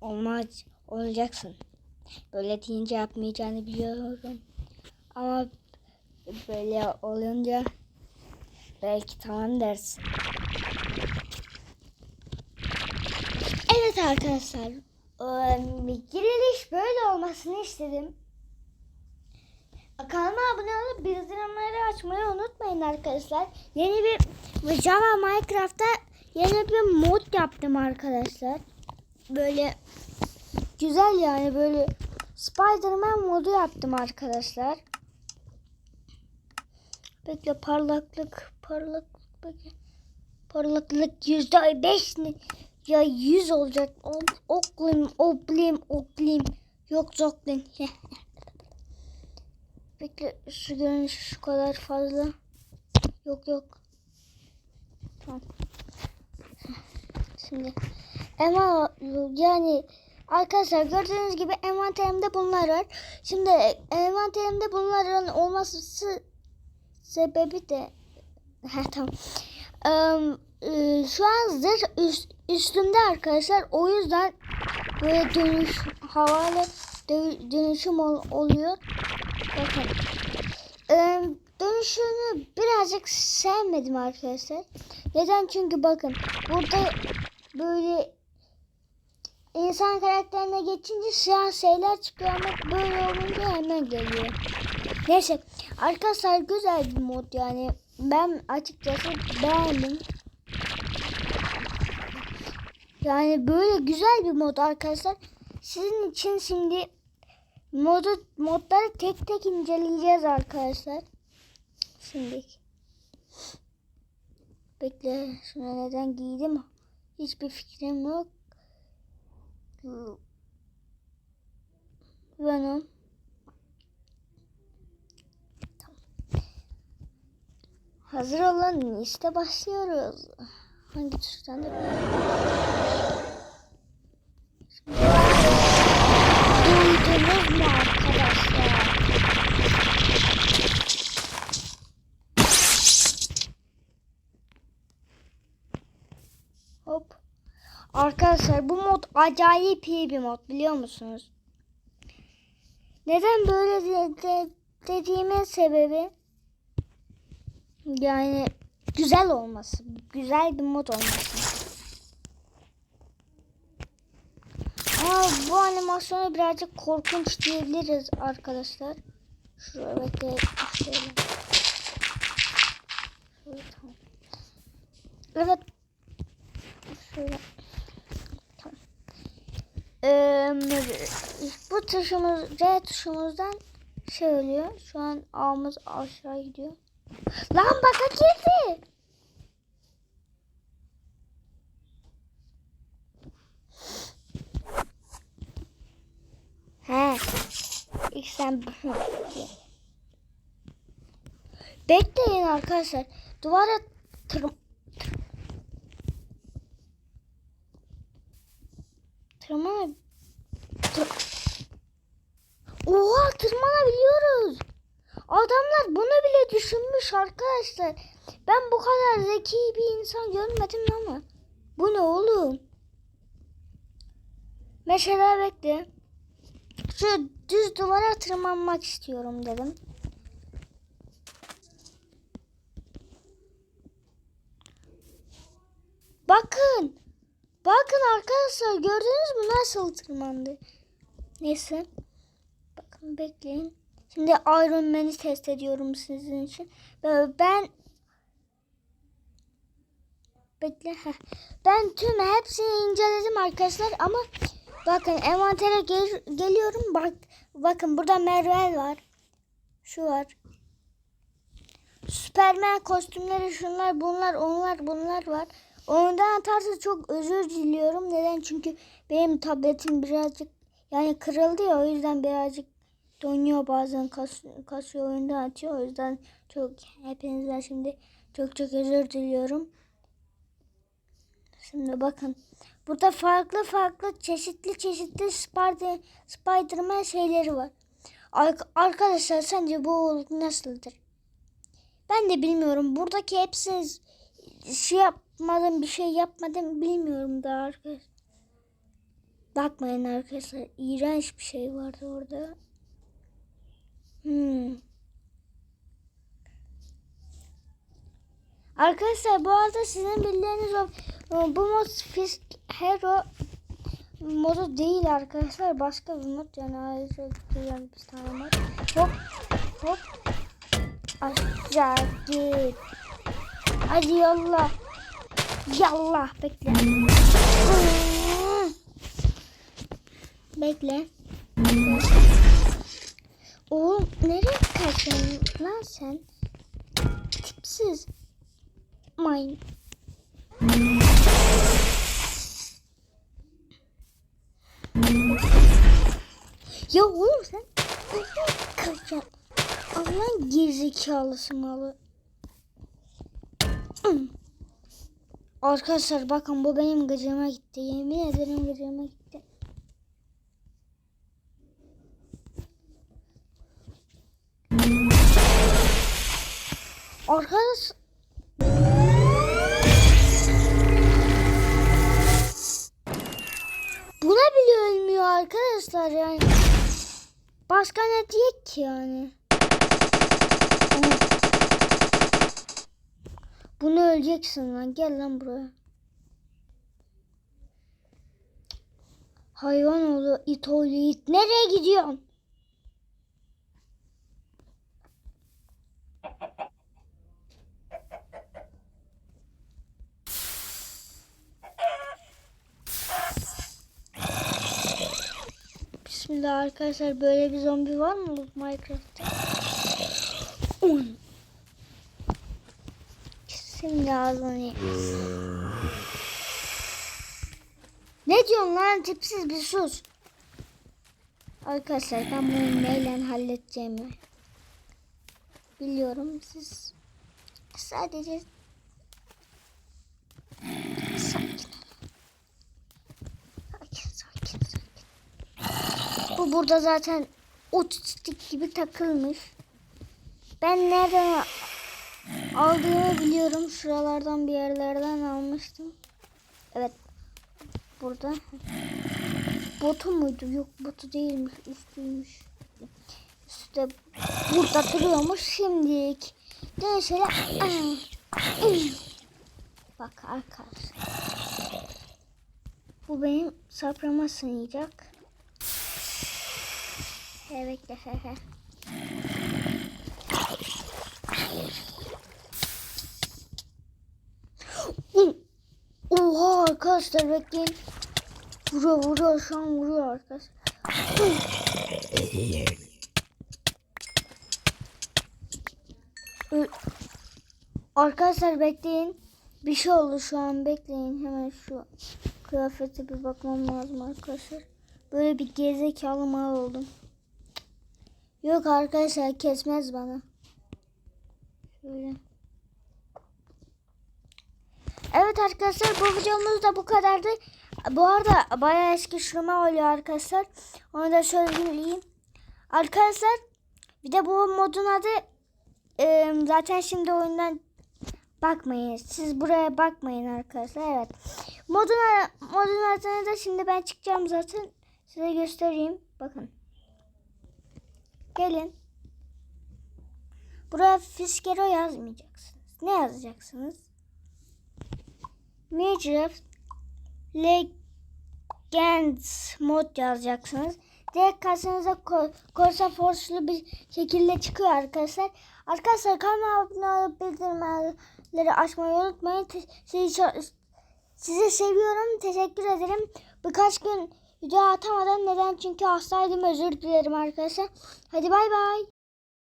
Olmaz. Olacaksın. Böyle deyince yapmayacağını biliyorum. Ama böyle olunca belki tamam dersin. Evet arkadaşlar. Bir giriliş böyle olmasını istedim. Kanalıma abone olup bildirimleri açmayı unutmayın arkadaşlar. Yeni bir Java Minecraft'ta yeni bir mod yaptım arkadaşlar. Böyle güzel yani böyle Spider-Man modu yaptım arkadaşlar. Bekle parlaklık parlaklık bekle. Parlaklık yüzde beş ne? Ya yüz olacak. Ok- Oklim, oblim, oklim. Yok zoklim. Bekle şu görünüş şu kadar fazla. Yok yok. Tamam. Şimdi ama yani arkadaşlar gördüğünüz gibi envanterimde bunlar var. Şimdi envanterimde bunların olması sebebi de ha tamam. E, şu an zırh üst, üstümde arkadaşlar. O yüzden böyle dönüş havalı dö- dönüşüm ol- oluyor. Bakın. Ee, dönüşünü birazcık sevmedim arkadaşlar. Neden? Çünkü bakın burada böyle insan karakterine geçince siyah şeyler çıkıyor ama böyle olunca hemen geliyor. Neyse arkadaşlar güzel bir mod yani. Ben açıkçası beğendim. Yani böyle güzel bir mod arkadaşlar. Sizin için şimdi modu modları tek tek inceleyeceğiz arkadaşlar. Şimdi bekle şuna neden giydim hiçbir fikrim yok. Venom. Hazır olun işte başlıyoruz. Hangi tuştan da Duydunuz mu arkadaşlar? Hop. Arkadaşlar bu mod acayip iyi bir mod biliyor musunuz? Neden böyle de, de- dediğimin sebebi yani güzel olması. Güzel bir mod olması. Ama bu animasyonu birazcık korkunç diyebiliriz arkadaşlar. Şuraya bekle. Şöyle. Şöyle tamam. Evet. Şöyle. Bu tuşumuz R tuşumuzdan şey oluyor. Şu an A'mız aşağı gidiyor. Lan baka girdi. He. İlk sen Bekleyin arkadaşlar. Duvara tır... Tırmana... Tır... Oha tırmanabiliyoruz. Adamlar bunu bile düşünmüş arkadaşlar. Ben bu kadar zeki bir insan görmedim ama. Bu ne oğlum? Mesela bekle. Şu düz duvara tırmanmak istiyorum dedim. Bakın. Bakın arkadaşlar gördünüz mü nasıl tırmandı? Neyse. Bakın bekleyin. Şimdi Iron Man'i test ediyorum sizin için. Ben Bekle. Ben tüm hepsini inceledim arkadaşlar ama bakın envantere gel- geliyorum. Bak bakın burada Mervel var. Şu var. Süpermen kostümleri şunlar bunlar onlar bunlar var. Ondan atarsa çok özür diliyorum. Neden? Çünkü benim tabletim birazcık yani kırıldı ya o yüzden birazcık donuyor bazen kas, kasıyor oyundan atıyor. O yüzden çok hepinizden şimdi çok çok özür diliyorum. Şimdi bakın. Burada farklı farklı çeşitli çeşitli Spider Spiderman şeyleri var. Ar- arkadaşlar sence bu nasıldır? Ben de bilmiyorum. Buradaki hepsi şey yapmadım bir şey yapmadım bilmiyorum da arkadaşlar. Bakmayın arkadaşlar. iğrenç bir şey vardı orada. Hmm. Arkadaşlar bu arada sizin bildiğiniz o bu mod Fisk Hero modu değil arkadaşlar. Başka bir mod yani ayrıca güzel bir tane mod. Hop hop aşağı git. Hadi yolla. Yallah bekle. Bekle. Oğlum nereye kaçıyorsun lan sen? Tipsiz. Mine. Ya oğlum sen nereye kaçacaksın? Allah'ın gerizekalısı malı. Hmm. Arkadaşlar bakın bu benim gıcığıma gitti. Yemin ederim gıcığıma gitti. Arkadaş Buna bile ölmüyor arkadaşlar yani. Başka ne diyek ki yani? Ama- Bunu öleceksin lan. Gel lan buraya. Hayvan oğlu it oğlu it. Nereye gidiyorsun? Bismillah arkadaşlar böyle bir zombi var mı Minecraft'ta? Kesin ağzını. Ne diyorsun lan tipsiz bir sus. Arkadaşlar ben bunu neyle halledeceğimi biliyorum. Siz sadece sakin. Sakin sakin sakin. Bu burada zaten otistik gibi takılmış. Ben nereden aldığımı biliyorum. Şuralardan bir yerlerden almıştım. Evet. Burada. Botu muydu? Yok botu değilmiş. Üstüymüş. Üstü de burada duruyormuş şimdilik. Dön şöyle. Bak arkadaşlar. Bu benim saprama sığacak. He bekle he he. Uh, Oha arkadaşlar bekleyin. Vuruyor vuruyor şu an vuruyor arkadaşlar. Arkadaşlar bekleyin. Bir şey oldu şu an bekleyin. Hemen şu kıyafete bir bakmam lazım arkadaşlar. Böyle bir gerizekalı mal oldum. Yok arkadaşlar kesmez bana. Şöyle. Evet arkadaşlar bu videomuz da bu kadardı. Bu arada bayağı eski şuruma oluyor arkadaşlar. Onu da söyleyeyim. Arkadaşlar bir de bu modun adı e, zaten şimdi oyundan bakmayın. Siz buraya bakmayın arkadaşlar. Evet. Modun, modun adını da şimdi ben çıkacağım zaten. Size göstereyim. Bakın. Gelin. Buraya Fiskero yazmayacaksınız. Ne yazacaksınız? Minecraft Legends mod yazacaksınız. Direkt karşınıza Corsa Force'lu bir şekilde çıkıyor arkadaşlar. Arkadaşlar kanalıma abone olup bildirimleri açmayı unutmayın. Sizi, sizi seviyorum. Teşekkür ederim. Birkaç gün video atamadım. Neden? Çünkü hastaydım. Özür dilerim arkadaşlar. Hadi bay bay.